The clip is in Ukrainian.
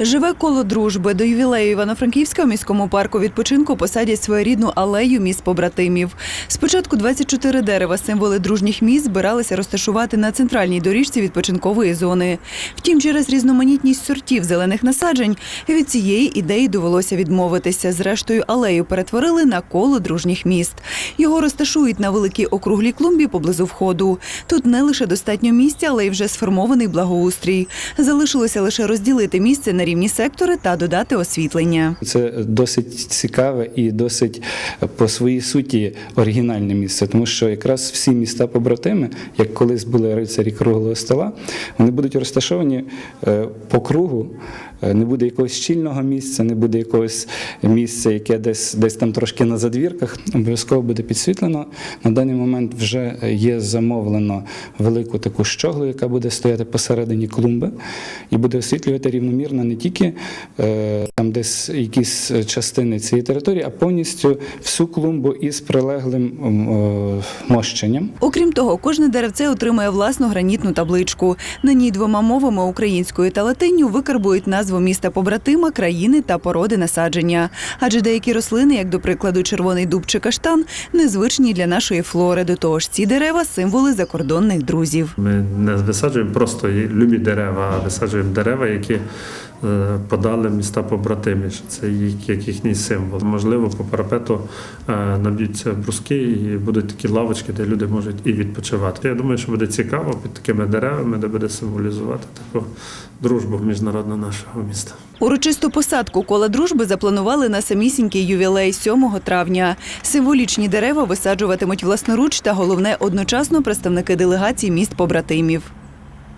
Живе коло дружби. До ювілею Івано-Франківська у міському парку відпочинку посадять своєрідну алею міст побратимів. Спочатку 24 дерева, символи дружніх міст, збиралися розташувати на центральній доріжці відпочинкової зони. Втім, через різноманітність сортів зелених насаджень від цієї ідеї довелося відмовитися. Зрештою, алею перетворили на коло дружніх міст. Його розташують на великій округлій клумбі поблизу входу. Тут не лише достатньо місця, але й вже сформований благоустрій. Залишилося лише розділити місце на рівні сектори та додати освітлення. Це досить цікаве і досить по своїй суті оригінальне місце, тому що якраз всі міста побратими, як колись були рицарі круглого стола, вони будуть розташовані е, по кругу. Е, Не буде якогось щільного місця, не буде якогось місця, яке десь десь там трошки на задвірках. Обов'язково буде підсвітлено. На даний момент вже є замовлено велику таку щоглу, яка буде стояти посередині клумби, і буде освітлювати рівномірно не тільки е, там десь якісь частини цієї території, а повністю всю клумбу із прилеглим е, мощенням. Окрім того, кожне деревце отримує власну гранітну табличку. На ній двома мовами українською та латинню викарбують назву міста побратима, країни та породи насадження. Адже деякі рослини, як до прикладу червоний дуб чи каштан, незвичні для нашої флори. До того ж, ці дерева символи закордонних друзів. Ми не висаджуємо просто любі дерева, а висаджуємо дерева, які подали міста побратимі. що Це як їхній символ. Можливо, по парапету е, наб'ються бруски і будуть такі лавочки, де люди можуть і відпочивати. Я думаю, що буде цікаво під такими деревами, де буде символізувати таку дружбу міжнародну нашого міста. Урочисту посадку кола дружби запланували на самісінький ювілей 7 травня. Символічні дерева висаджуватимуть власноруч та головне одночасно представники делегацій міст побратимів.